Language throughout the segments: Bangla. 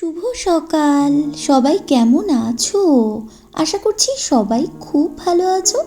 শুভ সকাল। সবাই কেমন আছো? আশা করছি সবাই খুব ভালো আছো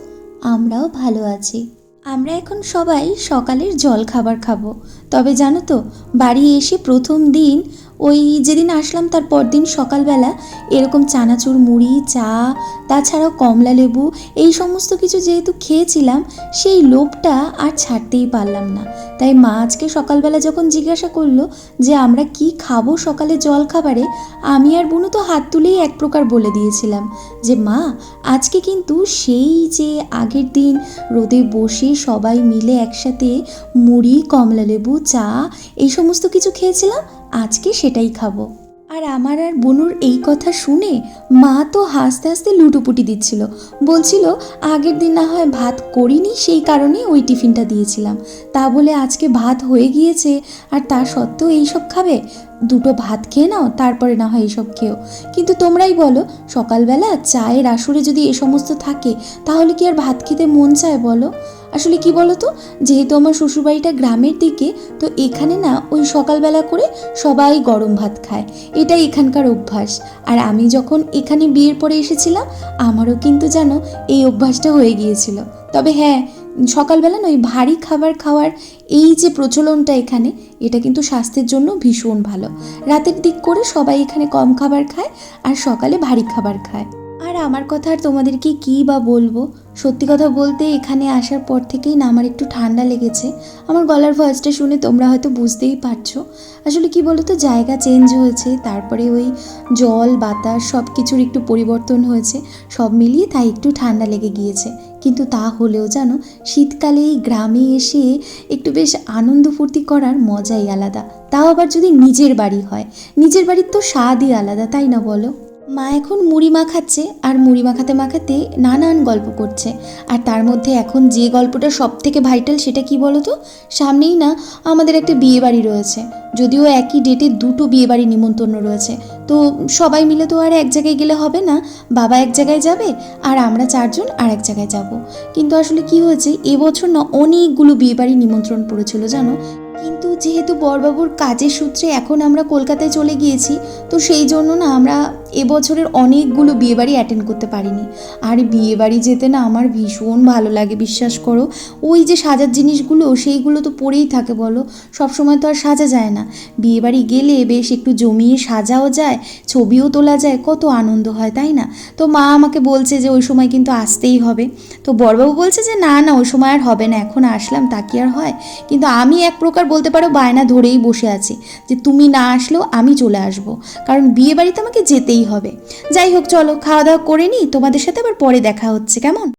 আমরাও ভালো আছি। আমরা এখন সবাই সকালের জল খাবার খাব। তবে জানো তো, বাড়ি এসে প্রথম দিন, ওই যেদিন আসলাম তার পরদিন সকালবেলা এরকম চানাচুর মুড়ি, চা, তাছাড়াও কমলা লেবু, এই সমস্ত কিছু যেহেতু খেয়েছিলাম, সেই লোভটা আর ছাড়তেই পারলাম না। তাই মা আজকে সকালবেলা যখন জিজ্ঞাসা করল যে আমরা কি খাব সকালে জল খাবারে, আমি আর বুনু তো হাত তুলেই এক প্রকার বলে দিয়েছিলাম যে, মা, আজকে কিন্তু সেই যে আগের দিন রোদে বসে সবাই মিলে একসাথে মুড়ি কমলালেবু চা, এই সমস্ত কিছু খেয়েছিলাম। আজকে সেটাই খাব। আর আমার আর বনুর এই কথা শুনে মা তো হাসতে হাসতে লুটোপুটি দিচ্ছিল। বলছিল, আগের দিন না হয় ভাত করিনি, সেই কারণে ওই টিফিনটা দিয়েছিলাম। তা বলে আজকে ভাত হয়ে গিয়েছে, আর তা সত্ত্বেও এইসব খাবে? দুটো ভাত খেয়ে নাও, তারপরে না হয় এইসব খেয়েও। কিন্তু তোমরাই বলো, সকালবেলা চায়ের আসরে যদি এ সমস্ত থাকে, তাহলে কি আর ভাত খেতে মন চায় বলো? আসলে কি বলো তো যেহেতু আমার শ্বশুরবাড়িটা গ্রামের দিকে, তো এখানে না ওই সকালবেলা করে সবাই গরম ভাত খায়। এটা এখানকার অভ্যাস। আর আমি যখন এখানে বিয়ের পরে এসেছিলাম আমারও কিন্তু যেন এই অভ্যাসটা হয়ে গিয়েছিল। তবে হ্যাঁ সকালবেলা নয় ভারী খাবার খাওয়ার এই যে প্রচলনটা এখানে, এটা কিন্তু স্বাস্থ্যের জন্য ভীষণ ভালো। রাতের দিক করে সবাই এখানে কম খাবার খায় আর সকালে ভারী খাবার খায়। আর আমার কথা আর তোমাদেরকে কী বা বলব? সত্যি কথা বলতে এখানে আসার পর থেকেই না আমার একটু ঠান্ডা লেগেছে। আমার গলার ভয়েসটা শুনে তোমরা হয়তো বুঝতেই পারছ। আসলে কি বলো তো জায়গা চেঞ্জ হয়েছে, তারপরে ওই জল, বাতাস সব কিছুর একটু পরিবর্তন হয়েছে, সব মিলিয়ে তাই একটু ঠান্ডা লেগে গিয়েছে। কিন্তু তা হলেও জানো, শীতকালে এই গ্রামে এসে একটু বেশ আনন্দ ফুর্তি করার মজাই আলাদা। তাও আবার যদি নিজের বাড়ি হয়, নিজের বাড়ির তো স্বাদই আলাদা, তাই না বলো? মা এখন মুড়ি মাখাচ্ছে আর মুড়ি মাখাতে মাখাতে নানান গল্প করছে। আর তার মধ্যে এখন যে গল্পটা সব থেকে ভাইটাল সেটা কি বলো তো সামনেই না আমাদের একটা বিয়ে বাড়ি রয়েছে। যদিও একই ডেটে দুটো বিয়ে বাড়ি নিমন্ত্রণ রয়েছে। তো সবাই মিলে তো আর এক জায়গায় গেলে হবে না। বাবা এক জায়গায় যাবে আর আমরা চারজন আর এক জায়গায় যাব। কিন্তু আসলে কি হয়েছে? এবছর না অনেকগুলো বিয়ে বাড়ি নিমন্ত্রণ পড়েছিল, জানো? কিন্তু যেহেতু বরবাবুর কাজের সূত্রে এখন আমরা কলকাতায় চলে গিয়েছি, তো সেই জন্য না আমরা এবছরের অনেকগুলো বিয়েবাড়ি অ্যাটেন্ড করতে পারিনি। আর বিয়েবাড়ি যেতে না আমার ভীষণ ভালো লাগে, বিশ্বাস করো। ওই যে সাজার জিনিসগুলো, সেইগুলো তো পড়েই থাকে বলো। সব সময় তো আর সাজা যায় না। বিয়েবাড়ি গেলে বেশ একটু জমিয়ে সাজাও যায়, ছবিও তোলা যায়, কত আনন্দ হয়, তাই না? তো মা আমাকে বলছে যে ওই সময় কিন্তু আসতেই হবে। তো বড়বাবু বলছে যে, না না, ওই সময় আর হবে না, এখন আসলাম, তা কি আর হয়? কিন্তু আমি এক প্রকার বলতে পারো বায়না ধরেই বসে আছি, যে তুমি না আসলেও আমি চলে আসব। কারণ বিয়ে বাড়িতে আমাকে যেতেই হবে। যাই হোক, চলো খাওয়া দাওয়া করে নিই। তোমাদের সাথে আবার পরে দেখা হচ্ছে, কেমন?